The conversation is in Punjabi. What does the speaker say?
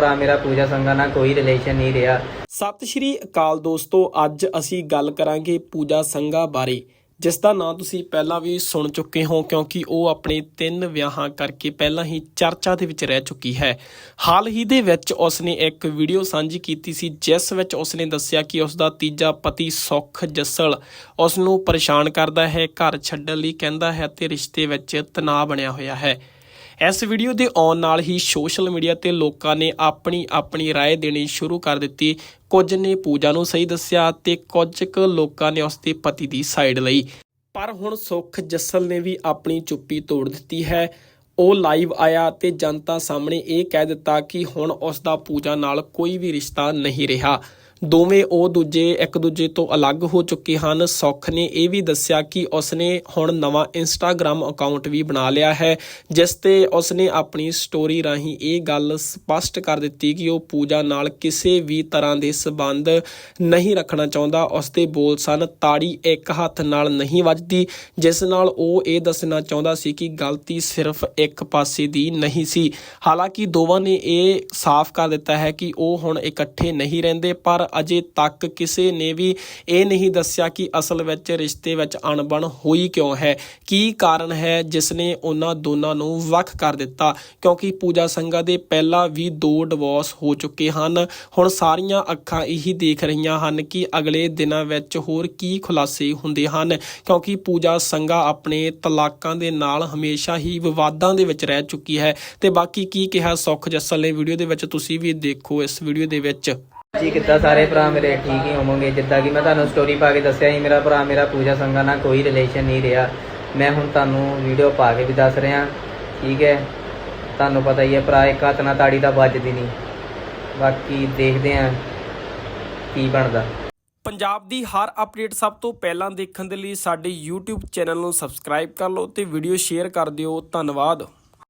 ਭਰਾ ਮੇਰਾ ਪੂਜਾ ਸੰਗਾ ਨਾਲ ਕੋਈ ਰਿਲੇਸ਼ਨ ਨਹੀਂ ਰਿਹਾ। ਸਤਿ ਸ਼੍ਰੀ ਅਕਾਲ ਦੋਸਤੋ, ਅੱਜ ਅਸੀਂ ਗੱਲ ਕਰਾਂਗੇ ਪੂਜਾ ਸੰਘਾ ਬਾਰੇ, ਜਿਸ ਦਾ ਨਾਂ ਤੁਸੀਂ ਪਹਿਲਾਂ ਵੀ ਸੁਣ ਚੁੱਕੇ ਹੋ, ਕਿਉਂਕਿ ਉਹ ਆਪਣੇ ਤਿੰਨ ਵਿਆਹਾਂ ਕਰਕੇ ਪਹਿਲਾਂ ਹੀ ਚਰਚਾ ਦੇ ਵਿੱਚ ਰਹਿ ਚੁੱਕੀ ਹੈ। ਹਾਲ ਹੀ ਦੇ ਵਿੱਚ ਉਸਨੇ ਇੱਕ ਵੀਡੀਓ ਸਾਂਝੀ ਕੀਤੀ ਸੀ, ਜਿਸ ਵਿੱਚ ਉਸਨੇ ਦੱਸਿਆ ਕਿ ਉਸ ਦਾ ਤੀਜਾ ਪਤੀ ਸੁਖ ਜੱਸਲ ਉਸ ਨੂੰ ਪਰੇਸ਼ਾਨ ਕਰਦਾ ਹੈ, ਘਰ ਛੱਡਣ ਲਈ ਕਹਿੰਦਾ ਹੈ ਤੇ ਰਿਸ਼ਤੇ ਵਿੱਚ ਤਣਾਅ ਬਣਿਆ ਹੋਇਆ ਹੈ। ਇਸ ਵੀਡੀਓ ਦੇ ਆਉਣ ਨਾਲ ਹੀ ਸੋਸ਼ਲ ਮੀਡੀਆ ਤੇ ਲੋਕਾਂ ਨੇ ਆਪਣੀ ਆਪਣੀ رائے ਦੇਣੀ ਸ਼ੁਰੂ ਕਰ ਦਿੱਤੀ ਕੁਝ ਨੇ ਪੂਜਾ ਨੂੰ ਸਹੀ ਦੱਸਿਆ ਤੇ ਕੁਝ ਕੁ ਲੋਕਾਂ ਨੇ ਉਸ ਦੇ ਪਤੀ ਦੀ ਸਾਈਡ ਲਈ ਪਰ ਹੁਣ ਸੁਖ ਜੱਸਲ ਨੇ ਵੀ ਆਪਣੀ ਚੁੱਪੀ ਤੋੜ ਦਿੱਤੀ ਹੈ ਉਹ ਲਾਈਵ ਆਇਆ ਤੇ ਜਨਤਾ ਸਾਹਮਣੇ ਇਹ ਕਹਿ ਦਿੱਤਾ ਕਿ ਹੁਣ ਉਸ ਦਾ ਪੂਜਾ ਨਾਲ ਕੋਈ ਵੀ ਰਿਸ਼ਤਾ ਨਹੀਂ ਰਿਹਾ ਦੋਵੇਂ ਉਹ ਦੂਜੇ ਇੱਕ ਦੂਜੇ ਤੋਂ ਅਲੱਗ ਹੋ ਚੁੱਕੇ ਹਨ। ਸੁਖ ਨੇ ਇਹ ਵੀ ਦੱਸਿਆ ਕਿ ਉਸਨੇ ਹੁਣ ਨਵਾਂ ਇੰਸਟਾਗ੍ਰam ਅਕਾਊਂਟ ਵੀ ਬਣਾ ਲਿਆ ਹੈ, ਜਿਸ ਤੇ ਉਸਨੇ ਆਪਣੀ ਸਟੋਰੀ ਰਾਹੀਂ ਇਹ ਗੱਲ ਸਪਸ਼ਟ ਕਰ ਦਿੱਤੀ ਕਿ ਉਹ ਪੂਜਾ ਨਾਲ ਕਿਸੇ ਵੀ ਤਰ੍ਹਾਂ ਦੇ ਸਬੰਧ ਨਹੀਂ ਰੱਖਣਾ ਚਾਹੁੰਦਾ। ਉਸ ਦੇ ਬੋਲ ਸਨ, ਤਾੜੀ ਇੱਕ ਹੱਥ ਨਾਲ ਨਹੀਂ ਵੱਜਦੀ, ਜਿਸ ਨਾਲ ਉਹ ਇਹ ਦੱਸਣਾ ਚਾਹੁੰਦਾ ਸੀ ਕਿ ਗਲਤੀ ਸਿਰਫ ਇੱਕ ਪਾਸੇ ਦੀ ਨਹੀਂ ਸੀ। ਹਾਲਾਂਕਿ ਦੋਵਾਂ ਨੇ ਇਹ ਸਾਫ਼ ਕਰ ਦਿੱਤਾ ਹੈ ਕਿ ਉਹ ਹੁਣ ਇਕੱਠੇ ਨਹੀਂ ਰਹਿੰਦੇ, ਪਰ ਅਜੇ ਤੱਕ ਕਿਸੇ ਨੇ ਵੀ ਇਹ ਨਹੀਂ ਦੱਸਿਆ ਕਿ ਅਸਲ ਵਿੱਚ ਰਿਸ਼ਤੇ ਵਿੱਚ ਅਣਬਣ ਹੋਈ ਕਿਉਂ ਹੈ। ਕੀ ਕਾਰਨ ਹੈ ਜਿਸ ਨੇ ਉਹਨਾਂ ਦੋਨਾਂ ਨੂੰ ਵੱਖ ਕਰ ਦਿੱਤਾ? ਕਿਉਂਕਿ ਪੂਜਾ ਸੰਘਾ ਦੇ ਪਹਿਲਾਂ ਵੀ ਦੋ ਡਿਵੋਰਸ ਹੋ ਚੁੱਕੇ ਹਨ। ਹੁਣ ਸਾਰੀਆਂ ਅੱਖਾਂ ਇਹੀ ਦੇਖ ਰਹੀਆਂ ਹਨ ਕਿ ਅਗਲੇ ਦਿਨਾਂ ਵਿੱਚ ਹੋਰ ਕੀ ਖੁਲਾਸੇ ਹੁੰਦੇ ਹਨ। ਕਿਉਂਕਿ ਪੂਜਾ ਸੰਘਾ ਆਪਣੇ ਤਲਾਕਾਂ ਦੇ ਨਾਲ ਹਮੇਸ਼ਾ ਹੀ ਵਿਵਾਦਾਂ ਦੇ ਵਿੱਚ ਰਹਿ ਚੁੱਕੀ ਹੈ। ਤੇ ਬਾਕੀ ਕੀ ਕਿਹਾ ਸੁਖ ਜੱਸਲ ਨੇ ਵੀਡੀਓ ਦੇ ਵਿੱਚ, ਤੁਸੀਂ ਵੀ ਦੇਖੋ ਇਸ ਵੀਡੀਓ ਦੇ ਵਿੱਚ। ਜੀ, ਕਿੱਦਾਂ ਸਾਰੇ ਭਰਾ ਮੇਰੇ ਠੀਕ ਹੀ ਹੋਵੋਗੇ? ਜਿੱਦਾਂ ਕਿ ਮੈਂ ਤੁਹਾਨੂੰ ਸਟੋਰੀ ਪਾ ਕੇ ਦੱਸਿਆ ਸੀ, ਮੇਰਾ ਭਰਾ ਮੇਰਾ ਪੂਜਾ ਸੰਗਾ ਨਾਲ ਕੋਈ ਰਿਲੇਸ਼ਨ ਨਹੀਂ ਰਿਹਾ। ਮੈਂ ਹੁਣ ਤੁਹਾਨੂੰ ਵੀਡੀਓ ਪਾ ਕੇ ਵੀ ਦੱਸ ਰਿਹਾ, ਠੀਕ ਹੈ? ਤੁਹਾਨੂੰ ਪਤਾ ਹੀ ਹੈ, ਭਰਾ ਇੱਕ ਹੱਥ ਨਾਲ ਤਾੜੀ ਦਾ ਵੱਜਦੀ ਨਹੀਂ। ਬਾਕੀ ਦੇਖਦੇ ਆਂ ਕੀ ਬਣਦਾ। ਪੰਜਾਬ ਦੀ ਹਰ ਅਪਡੇਟ ਸਭ ਤੋਂ ਪਹਿਲਾਂ ਦੇਖਣ ਦੇ ਲਈ ਸਾਡੇ YouTube ਚੈਨਲ ਨੂੰ ਸਬਸਕ੍ਰਾਈਬ ਕਰ ਲਓ ਤੇ ਵੀਡੀਓ ਸ਼ੇਅਰ ਕਰ ਦਿਓ। ਧੰਨਵਾਦ।